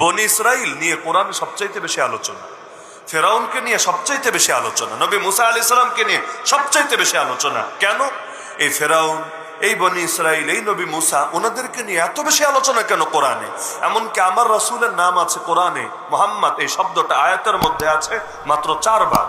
বনি ইসরাইল নিয়ে কোরআন সবচাইতে বেশি আলোচনা। ফেরাউনকে নিয়ে সবচাইতে বেশি আলোচনা। নবী মুসা আলি সাল্লামকে নিয়ে সবচাইতে বেশি আলোচনা। কেন? এই ফেরাউন, এই বনি ইসরাইল, এই নবী মুসা, ওনাদেরকে নিয়ে এত বেশি আলোচনা কেন কোরআনে? এমনকি আমার রসুলের নাম আছে কোরআনে, মোহাম্মদ, এই শব্দটা আয়াতের মধ্যে আছে মাত্র চারবার।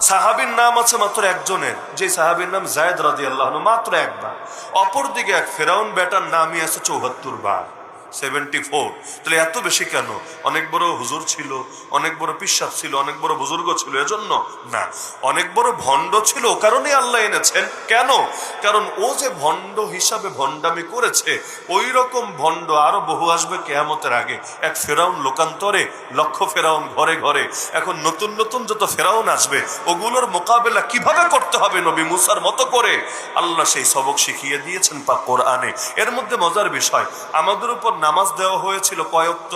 সাহাবীর নাম আছে মাত্র একজনের যে সাহাবীর নাম জায়দ রাজি আল্লাহ মাত্র একবার। অপরদিকে এক ফেরাউন বেটার নামই আছে চৌহাত্তর বার। Seventy four. তাহলে এত বেশি কেন? অনেক বড় হুজুর ছিল, অনেক বড় পিসাব ছিল, অনেক বড় বুজুর্গ ছিল, এজন্য না। অনেক বড় ভণ্ড ছিল, ও কারণে আল্লাহ এনেছেন। কেন? কারণ ও যে ভণ্ড হিসাবে ভণ্ডামি করেছে ওই রকম ভণ্ড আরও বহু আসবে কেয়ামতের আগে। এক ফেরাউন লোকান্তরে, লক্ষ ফেরাউন ঘরে ঘরে। এখন নতুন নতুন যত ফেরাউন আসবে, ওগুলোর মোকাবেলা কীভাবে করতে হবে নবী মুসার মতো করে? আল্লাহ সেই সবক শিখিয়ে দিয়েছেন পা কোরআনে। এর মধ্যে মজার বিষয়, আমাদের উপর নামাজ দেওয়া হয়েছিল কয়ক্ত?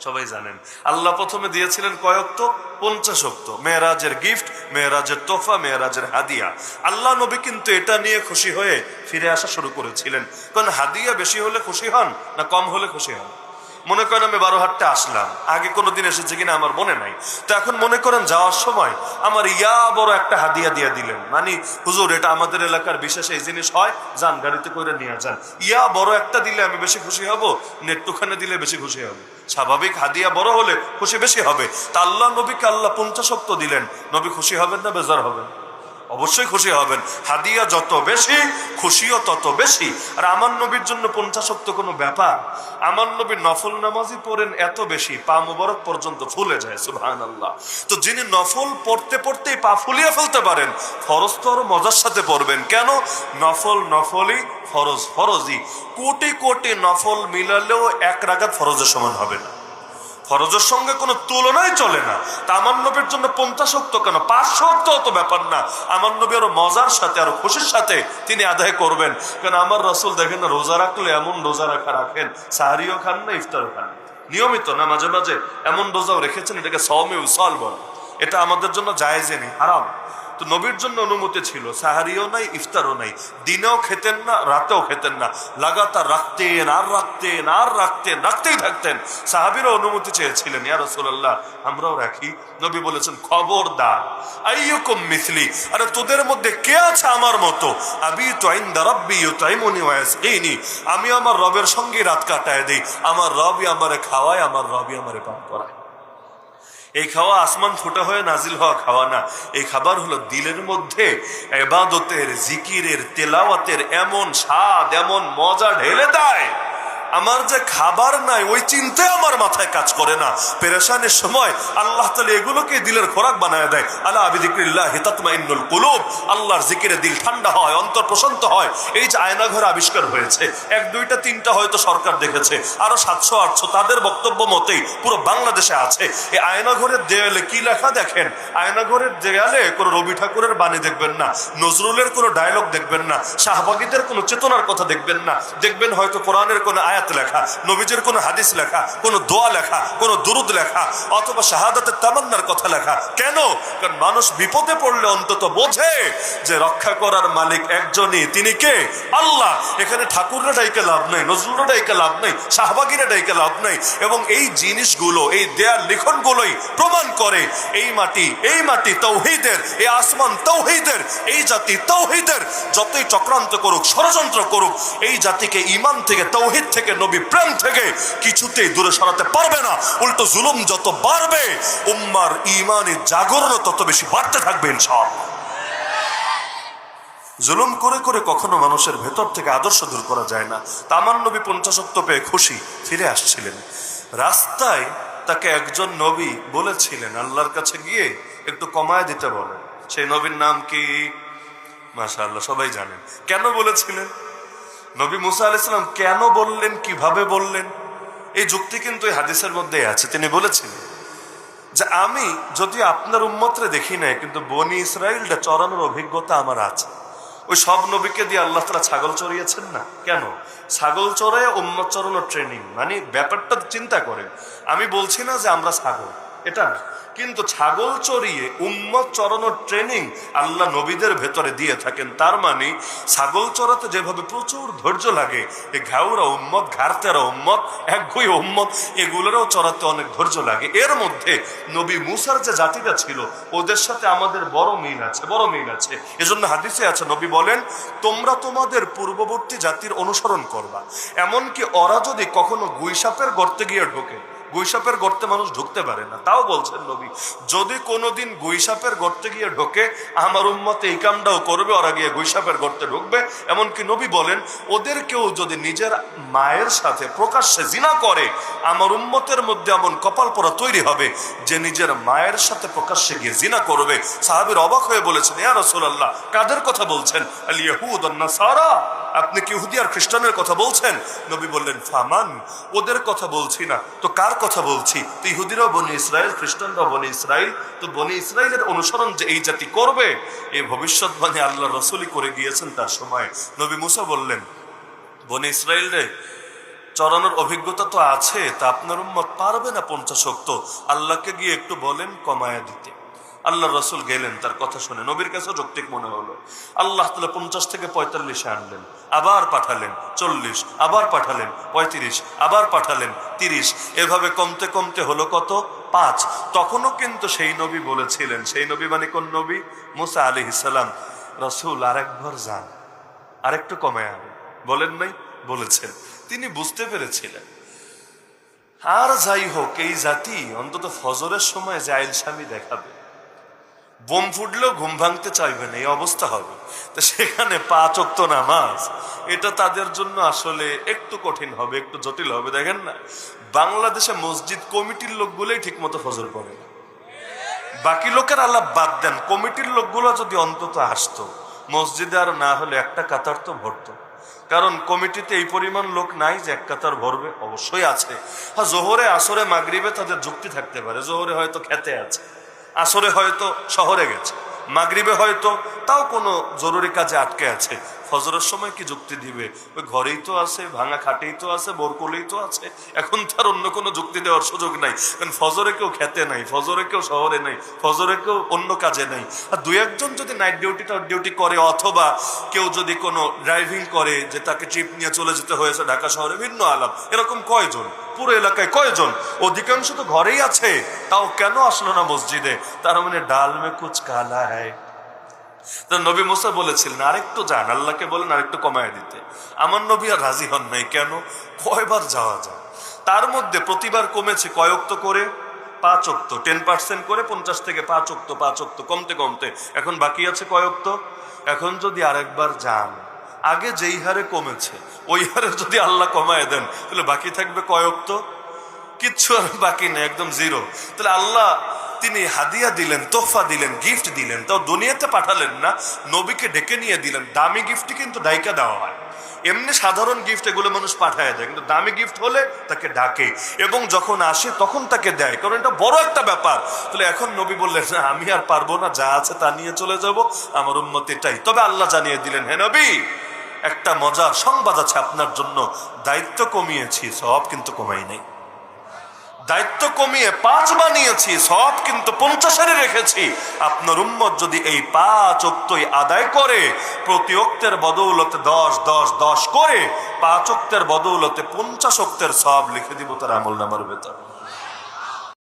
সবাই জানেন। আল্লাহ প্রথমে দিয়েছিলেন কয়ক্ত? পঞ্চাশক্ত মেয়েরাজের গিফট, মেয়েরাজের তোফা, মেয়েরাজের হাদিয়া। আল্লাহ নবী কিন্তু এটা নিয়ে খুশি হয়ে ফিরে আসা শুরু করেছিলেন। কারণ হাদিয়া বেশি হলে খুশি হন না কম হলে খুশি হন? মনে করেন আমি বারো হাটটা আসলাম। আগে কোনোদিন এসেছে কিনা আমার মনে নাই। তো এখন মনে করেন যাওয়ার সময় আমার ইয়া বড় একটা হাদিয়া দিয়া দিলেন। মানে হুজুর, এটা আমাদের এলাকার বিশেষ এই জিনিস হয়, যান, গাড়িতে করে নিয়ে যান। ইয়া বড় একটা দিলে আমি বেশি খুশি হব, নেট্টুখানে দিলে বেশি খুশি হব। স্বাভাবিক হাদিয়া বড় হলে খুশি বেশি হবে। তা আল্লাহ নবীকে আল্লাহ পঞ্চাশক্ত দিলেন। নবী খুশি হবেন না বেজার হবেন? অবশ্যই খুশি হবেন। হাদিয়া যত বেশি, খুশিও তত বেশি। আর আমার নবীর জন্য পঞ্চাশক্ত কোনো ব্যাপার? আমার নবী নফল নামাজি পড়েন এত বেশি, পা মুবারক পর্যন্ত ফুলে যায় সুবহান আল্লাহ তো যিনি নফল পড়তে পড়তেই পা ফুলিয়ে ফেলতে পারেন, ফরজ তো আরও মজার সাথে পড়বেন। কেন? নফল নফলই ফরজ ফরজই। কোটি কোটি নফল মিলালেও এক রাগাত ফরজের সমান হবে না। ফরজের সঙ্গে কোনো তুলনাই চলে না। তা আমার নবীর জন্য পঞ্চাশ অক্ত কেন? পাঁচশো অক্ত অত ব্যাপার না। আমার নবী আরও মজার সাথে, আরও খুশির সাথে তিনি আদায় করবেন। কেন? আমার রসুল দেখেন না, রোজা রাখলে এমন রোজা রাখা রাখেন, সাহারিও খান না, ইফতারও খান নিয়মিত না, মাঝে মাঝে এমন রোজাও রেখেছেন, এটাকে সৌমে উসল বল। এটা আমাদের জন্য জায়েজে নেই হারাম। তো নবীর জন্য অনুমতি ছিল, সাহারিও নাই, ইফতারও নাই। দিনেও খেতেন না, রাতেও খেতেন না। লাগাতার রাখতেন, আর রাখতেন আর রাখতেন, রাখতেই থাকতেন। সাহাবিরও অনুমতি চেয়েছিলেন, ইয়া রাসূলুল্লাহ, আমরাও রাখি। নবী বলেছেন খবর খবরদার, আইয়ুকুম মিসলি, আরে তোদের মধ্যে কে আছে আমার মতো? আবি তো ইনদা রাব্বি ইউতাইমুনি ওয়া ইয়াসকিনি। আমি আমার রবের সঙ্গে রাত কাটায় দিই। আমার রবই আমারে খাওয়ায়, আমার রবই আমারে পান করায়। এই খাওয়া আসমান ফোটা হয়ে নাজিল হওয়া খাওয়া না। এই খাবার হলো দিলের মধ্যে এবাদতের, জিকিরের, তেলাওয়াতের এমন স্বাদ, এমন মজা ঢেলে দেয়। আমার যে খাবার নাই, ওই চিন্তায় আমার মাথায় কাজ করে না। পেরেশানের সময় আল্লাহ তালে এগুলোকে দিলের খোরাক বানায় দেয়। আল্লাহ আবিদিক্রিল্লাহ হিতাতমাইনুল কুলুব। আল্লাহর জিকিরে দিল ঠান্ডা হয়, অন্তর প্রশান্ত হয়। এই যে আয়নাঘর আবিষ্কার হয়েছে, এক, দুইটা, তিনটা হয়তো সরকার দেখেছে, আরও সাতশো, আটশো, তাদের বক্তব্য মতেই পুরো বাংলাদেশে আছে। এই আয়নাঘরের দেয়ালে কি লেখা দেখেন? আয়নাঘরের দেয়ালে কোনো রবি ঠাকুরের বাণী দেখবেন না, নজরুলের কোনো ডায়লগ দেখবেন না, শাহবাগীদের কোনো চেতনার কথা দেখবেন না। দেখবেন হয়তো কোরআনের কোনো আয়াত লেখা, নবীজের কোনো হাদিস লেখা, কোনো দোয়া লেখা, কোনো দুরুদ লেখা, অথবা শাহাদাতের তামান্নার কথা লেখা। কেন? কারণ মানুষ বিপদে পড়লে অন্তত বোঝে যে রক্ষা করার মালিক একজনই। তিনি কে? আল্লাহ। এখানে ঠাকুররা ডাইকে লাভ নাই, নজরুলরা ডাইকে লাভ নাই, শাহবাগিরা ডাইকে লাভ নাই। এবং এই জিনিসগুলো, এই দেয়াল লিখনগুলোই প্রমাণ করে এই মাটি এই মাটি তৌহিদের, এই আসমান তৌহিদের, এই জাতি তৌহিদের, যতই চক্রান্ত করুক, ষড়যন্ত্র করুক, এই জাতিকে ইমান থেকে তৌহিদ থেকে নবী প্রেম থেকে কিছুতেই দূরে সরাতে পারবে না। উল্টো জুলুম যত বাড়বে, উম্মার ইমানের জাগরণ তত বেশি বাড়তে থাকবে ইনশাআল্লাহ। জুলুম করে করে কখনো মানুষের ভেতর থেকে আদর্শ দূর করা যায় না। তামান নবী পঞ্চাশত্ব পেয়ে খুশি, ফিরে আসছিলেন। রাস্তায় তাকে একজন নবী বলেছিলেন, আল্লাহর কাছে গিয়ে একটু কমায় দিতে বলেন। সেই নবীর নাম কি? মাশা আল্লাহ সবাই জানেন। কেন বলেছিলেন? নবী মুসা আলাইসালাম কেন বললেন, কীভাবে বললেন? এই যুক্তি কিন্তু এই হাদিসের মধ্যে আছে। তিনি বলেছিলেন যে, আমি যদি আপনার উম্মতরে দেখি নাই, কিন্তু বনি ইসরায়েলটা চড়ানোর অভিজ্ঞতা আমার আছে। ওই সব নবীকে দিয়ে আল্লাহ তালা ছাগল চড়িয়েছেন না? কেন? ছাগল চড়ায় উম্মত চড়ানোর ট্রেনিং মানে ব্যাপারটা চিন্তা করেন। আমি বলছি না যে আমরা ছাগল। এটা। কিন্তু ছাগল চড়িয়ে উম্মত চড়ানোর ট্রেনিং আল্লাহ নবীদের ভেতরে দিয়ে থাকেন। তার মানে ছাগল চড়াতে যেভাবে প্রচুর ধৈর্য লাগে এই ঘাউরা উম্মত, ঘাড়তেরা উম্মত একগুই উম্মত, এগুলোরও চড়াতে অনেক ধৈর্য লাগে। এর মধ্যে নবী মুসার যে জাতিটা ছিল, ওদের সাথে আমাদের বড় মিল আছে, বড় মিল আছে। এজন্য হাদিসে আছে, নবী বলেন, তোমরা তোমাদের পূর্ববর্তী জাতির অনুসরণ করবা। এমনকি ওরা যদি কখনো গুইসাপের গর্তে গিয়ে ঢোকে গুইসাপের গর্তে মানুষ ঢুকতে পারে না। তাও বলছেন নবী, যদি কোনোদিন গুইসাপের গর্তে গিয়ে ঢোকে, আমার উম্মতে এই কামটাও করবে, ওরা গিয়ে গুইসাপের গর্তে ঢুকবে। এমনকি নবী বলেন, ওদের কেউ যদি নিজের মায়ের সাথে প্রকাশ্যে জিনা করে, আমার উম্মতের মধ্যে এমন কপাল পরা তৈরি হবে যে নিজের মায়ের সাথে প্রকাশ্যে গিয়ে জিনা করবে। সাহাবির অবাক হয়ে বলেছেন, ইয়া রাসূলুল্লাহ, কাদের কথা বলছেন? আল ইয়াহুদ আন নাসারা আপনি কি ইহুদি আর খ্রিস্টানের কথা বলছেন? নবী বললেন, ফামান, ওদের কথা বলছি না। তো কার কথা বলছি? তো ইহুদিরাও বনি ইসরায়েল, খ্রিস্টানরাও বনি ইসরায়েল। তো বনি ইসরায়েলের অনুসরণ যে এই জাতি করবে এই ভবিষ্যৎবাণী আল্লাহ রসুলি করে গিয়েছেন তার সময়। নবী মুসা বললেন, বনি ইসরায়েল রে চড়ানোর অভিজ্ঞতা তো আছে, তা আপনার উম্মত পারবে না পঞ্চাশক্ত? আল্লাহকে গিয়ে একটু বলেন কমায়া দিতে। আল্লাহ রসুল গেলেন, তার কথা শুনে। নবীর কাছে যৌক্তিক মনে হলো। আল্লাহ তালা পঞ্চাশ থেকে পঁয়তাল্লিশে আনলেন, আবার পাঠালেন চল্লিশ, আবার পাঠালেন পঁয়ত্রিশ, আবার পাঠালেন তিরিশ। এভাবে কমতে কমতে হলো কত? পাঁচ। তখনও কিন্তু সেই নবী বলেছিলেন, সেই নবী মানে কোন নবী? মুসা আলি ইসালাম রসুল আরেকবার যান, আরেকটু কমে আনে বলেন নাই, বলেছেন। তিনি বুঝতে পেরেছিলেন। আর যাই হোক, এই জাতি অন্তত ফজরের সময় জাইল স্বামী দেখাবে বোম ফুটলেও ঘুম ভাঙতে চাইবে না, এই অবস্থা হবে। তো সেখানে পাঁচ অক্ত নামাজ, এটা তাদের জন্য আসলে একটু কঠিন হবে, একটু জটিল হবে। দেখেন না, বাংলাদেশে মসজিদ কমিটির লোকগুলোই ঠিক মতো ফজর পড়ে না। বাকি লোকের আল্লাহ বাদ দেন, কমিটির লোকগুলো যদি অন্তত আসতো, মসজিদে আর না হলে একটা কাতার তো ভরতো। কারণ কমিটিতে এই পরিমাণ লোক নাই যে এক কাতার ভরবে, অবশ্যই আছে। হ্যাঁ জোহরে, আসরে, মাগরিবে তাদের যুক্তি থাকতে পারে, জোহরে হয়তো খেতে আছে। আসরে হয়তো শহরে গেছে, মাগরিবে হয়তো, তাও কোনো জরুরি কাজে আটকে আছে। ফজরের সময় কি যুক্তি দিবে? ওই ঘরেই তো আছে, ভাঙা খাটেই তো আছে, বোরকলেই তো আছে। এখন তার অন্য কোনো যুক্তি দেওয়ার সুযোগ নাই। কারণ ফজরে কেউ খেতে নাই, ফজরে কেউ শহরে নাই, ফজরে কেউ অন্য কাজে নাই। আর দু একজন যদি নাইট ডিউটিটা ডিউটি করে, অথবা কেউ যদি কোনো ড্রাইভিং করে, যে তাকে ট্রিপ নিয়ে চলে যেতে হয়েছে ঢাকা শহরে, ভিন্ন আলাপ। এরকম কয়জন? পুরো এলাকায় কয়জন? অধিকাংশ তো ঘরেই আছে। তাও কেন আসলো না মসজিদে? তার মানে ডাল মে কুচ কালা হ্যায়। নবী মুসা বলেছিলেন, আরেকটু যান, আল্লাহকে বলেন আরেকটু কমায় দিতে। আমার নবী আর রাজি হন নাই। কেন? কয়বার যাওয়া যায়। তার মধ্যে প্রতিবার কমেছে কয়ক্ত করে? পাঁচ অক্ত। টেন পার্সেন্ট করে পঞ্চাশ থেকে পাঁচ অক্ত পাঁচ অক্ত কমতে কমতে। এখন বাকি আছে কয়ক্ত এখন যদি আরেকবার যান আগে যেই হারে কমেছে, ওই হারে যদি আল্লাহ কমায় দেন, তাহলে বাকি থাকবে কয়েক তো কিচ্ছু আর বাকি নেই, একদম জিরো তাহলে আল্লাহ, তিনি হাদিয়া দিলেন তোফা দিলেন গিফট দিলেন, তাও দুনিয়াতে পাঠালেন না, নবীকে ডেকে নিয়ে দিলেন। দামি গিফট কিন্তু ডাইকা দেওয়া হয়। এমনি সাধারণ গিফট এগুলো মানুষ পাঠায় দেয়, কিন্তু দামি গিফট হলে তাকে ডাকে। এবং যখন আসে, তখন তাকে দেয়, কারণ এটা বড় একটা ব্যাপার। তাহলে এখন নবী বললেন, না, আমি আর পারব না, যা আছে তা নিয়ে চলে যাব, আমার উন্মত এটাই। তবে আল্লাহ জানিয়ে দিলেন, হে নবী একটা মজার সংবাদ আছে আপনার জন্য। দায়িত্ব কমিয়েছি, সব কিন্তু কমাই নাই। দায়িত্ব কমিয়ে পাঁচ বানিয়েছি, সব কিন্তু পঞ্চাশেরই রেখেছি। আপনার উম্মত যদি এই পাঁচ অক্তই আদায় করে, প্রতি অক্তের বদৌলতে দশ দশ দশ করে, পাঁচ অক্তের বদৌলতে পঞ্চাশ অক্তের সব লিখে দিব তার আমল নামার ভেতর।